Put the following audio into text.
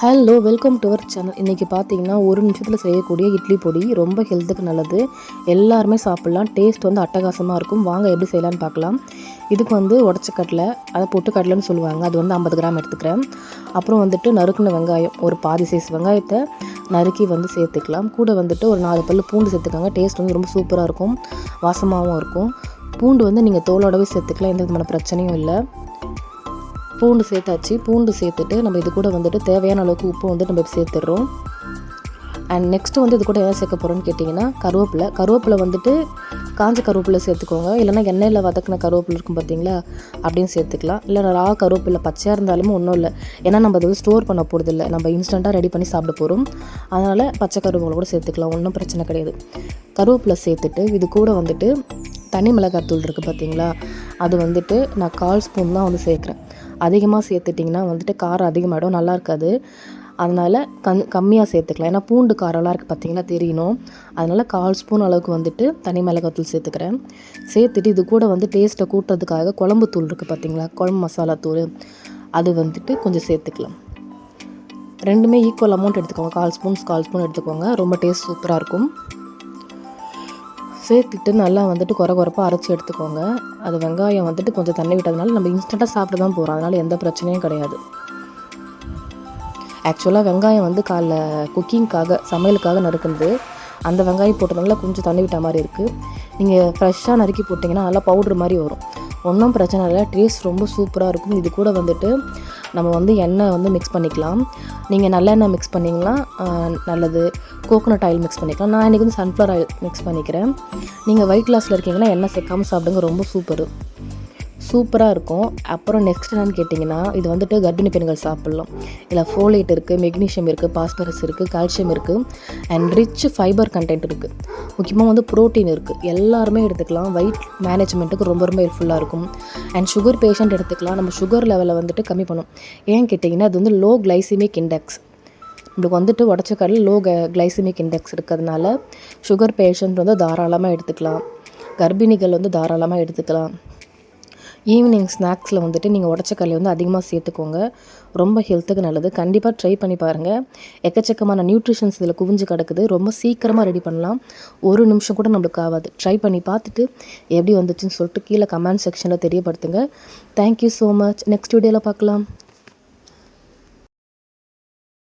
Hello welcome to our channel இன்றைக்கி பார்த்தீங்கன்னா ஒரு நிமிஷத்தில் செய்யக்கூடிய இட்லி பொடி. ரொம்ப ஹெல்த்துக்கு நல்லது. எல்லாருமே சாப்பிட்லாம். டேஸ்ட் வந்து அட்டகாசமாக இருக்கும். வாங்க எப்படி செய்யலான்னு பார்க்கலாம் இதுக்கு வந்து உடச்ச கடலை அதை பொட்டு கடலைன்னு சொல்லுவாங்க. அது வந்து ஐம்பது கிராம் எடுத்துக்கிறேன். அப்புறம் வந்துட்டு நறுக்குன வெங்காயம் ஒரு பாதி சைஸ் வெங்காயத்தை நறுக்கி வந்து சேர்த்துக்கலாம். கூட வந்துட்டு ஒரு நாலு பல்லு பூண்டு சேர்த்துக்காங்க. டேஸ்ட் வந்து ரொம்ப சூப்பராக இருக்கும். வாசமாகவும் இருக்கும். பூண்டு வந்து நீங்கள் தோலோடவே சேர்த்துக்கலாம். எந்த விதமான பிரச்சனையும் இல்லை. பூண்டு சேர்த்தாச்சு. பூண்டு சேர்த்துட்டு நம்ம இது கூட வந்துட்டு தேவையான அளவுக்கு உப்பு வந்து நம்ம சேர்த்துடுறோம். அண்ட் நெக்ஸ்ட்டு வந்து இது கூட எதாவது சேர்க்க போகிறோன்னு கேட்டிங்கன்னா கருவேப்பிலை. கருவேப்பிலை வந்துட்டு காஞ்ச கருவேப்பிலை சேர்த்துக்கோங்க. இல்லைனா எண்ணெயில் வதக்கின கருவேப்பிலை இருக்கும் பார்த்தீங்களா? அப்படின்னு சேர்த்துக்கலாம். இல்லை ரா கருவேப்பிலை பச்சையாக இருந்தாலுமே ஒன்றும் இல்லை. ஏன்னா நம்ம அதை ஸ்டோர் பண்ண போகிறது இல்லை நம்ம இன்ஸ்டண்ட்டாக ரெடி பண்ணி சாப்பிட போகிறோம் அதனால் பச்சை கருவேப்பிலை கூட சேர்த்துக்கலாம். ஒன்றும் பிரச்சனை கிடையாது. கருவேப்பிலை சேர்த்துட்டு இது கூட வந்துட்டு தனி மிளகாய் தூள் இருக்குது பார்த்தீங்களா? அது வந்துட்டு நான் கால் ஸ்பூன் தான் வந்து சேர்க்குறேன். அதிகமாக சேர்த்துட்டிங்கன்னா வந்துட்டு காரம் அதிகமாகிடும் நல்லா இருக்காது அதனால் கண் கம்மியாக சேர்த்துக்கலாம். ஏன்னா பூண்டு காரம்லாம் இருக்குது பார்த்திங்கன்னா தெரியணும் அதனால் கால் ஸ்பூன் அளவுக்கு வந்துட்டு தனி மிளகாத்தூள் சேர்த்துக்கிறேன். சேர்த்துட்டு இது கூட வந்து டேஸ்ட்டை கூட்டுறதுக்காக குழம்பு தூள் இருக்குது பார்த்தீங்களா குழம்பு மசாலா தூள். அது வந்துட்டு கொஞ்சம் சேர்த்துக்கலாம். ரெண்டுமே ஈக்குவல் அமௌண்ட் எடுத்துக்கோங்க. கால் ஸ்பூன்ஸ் கால் ஸ்பூன் எடுத்துக்கோங்க. ரொம்ப டேஸ்ட் சூப்பராக இருக்கும். சேர்த்துட்டு நல்லா வந்துட்டு குறை குறைப்பாக அரைச்சி எடுத்துக்கோங்க. அது வெங்காயம் வந்துட்டு கொஞ்சம் தண்ணி விட்டதுனால நம்ம இன்ஸ்டண்ட்டாக சாப்பிட்டு தான் போகிறோம் அதனால் எந்த பிரச்சனையும் கிடையாது. ஆக்சுவலாக வெங்காயம் வந்து காலைல குக்கிங்க்காக சமையலுக்காக நறுக்குது அந்த வெங்காயம் போட்டதுனால கொஞ்சம் தண்ணி விட்ட மாதிரி இருக்குது நீங்கள் ஃப்ரெஷ்ஷாக நறுக்கி போட்டிங்கன்னா நல்லா பவுட்ரு மாதிரி வரும். ஒன்றும் பிரச்சனை இல்லை. டேஸ்ட் ரொம்ப சூப்பராக இருக்கும். இது கூட வந்துட்டு நம்ம வந்து எண்ணெய் வந்து மிக்ஸ் பண்ணிக்கலாம். நீங்கள் நல்லெண்ணெய் மிக்ஸ் பண்ணிங்கன்னா நல்லது. கோகோனட் ஆயில் மிக்ஸ் பண்ணிக்கலாம். நான் இன்றைக்கி வந்து சன்ஃப்ளவர் ஆயில் மிக்ஸ் பண்ணிக்கிறேன். நீங்கள் ஒயிட் கிளாஸில் இருக்கீங்கன்னா எண்ணெய் சேர்க்காமல் சாப்பிடுங்க. ரொம்ப சூப்பர் சூப்பராக இருக்கும். அப்புறம் நெக்ஸ்ட் என்னன்னு கேட்டிங்கன்னா இது வந்துட்டு கர்ப்பிணி பெண்கள் சாப்பிட்லாம். இதில் ஃபோலேட் இருக்குது மெக்னீஷியம் இருக்குது பாஸ்பரஸ் இருக்குது கால்சியம் இருக்குது அண்ட் ரிச் ஃபைபர் கண்டென்ட் இருக்குது முக்கியமாக வந்து ப்ரோட்டீன் இருக்குது எல்லாருமே எடுத்துக்கலாம். வெயிட் மேனேஜ்மெண்ட்டுக்கு ரொம்ப ரொம்ப ஹெல்ப்ஃபுல்லாக இருக்கும். அண்ட் சுகர் பேஷண்ட் எடுத்துக்கலாம். நம்ம சுகர் லெவலை வந்துட்டு கம்மி பண்ணும். ஏன் கேட்டிங்கன்னா அது வந்து லோ கிளைசிமிக் இண்டெக்ஸ் நம்மளுக்கு வந்துட்டு உடச்ச கடல் லோ க கிளைசிமிக் இண்டெக்ஸ் இருக்கிறதுனால சுகர் பேஷண்ட் வந்து தாராளமாக எடுத்துக்கலாம். கர்ப்பிணிகள் வந்து தாராளமாக எடுத்துக்கலாம். ஈவினிங் ஸ்நாக்ஸில் வந்துட்டு நீங்கள் உடச்ச கடலை வந்து அதிகமாக சேர்த்துக்கோங்க. ரொம்ப ஹெல்த்துக்கு நல்லது. கண்டிப்பாக ட்ரை பண்ணி பாருங்கள் எக்கச்சக்கமான நியூட்ரிஷன்ஸ் இதில் குவிஞ்சு கிடக்குது. ரொம்ப சீக்கிரமாக ரெடி பண்ணலாம். ஒரு நிமிஷம் கூட நம்மளுக்கு ஆகாது. ட்ரை பண்ணி பார்த்துட்டு எப்படி வந்துச்சுன்னு சொல்லிட்டு கீழே கமெண்ட் செக்ஷனில் தெரியப்படுத்துங்க. தேங்க்யூ ஸோ மச் நெக்ஸ்ட் வீடியோவில் பார்க்கலாம்.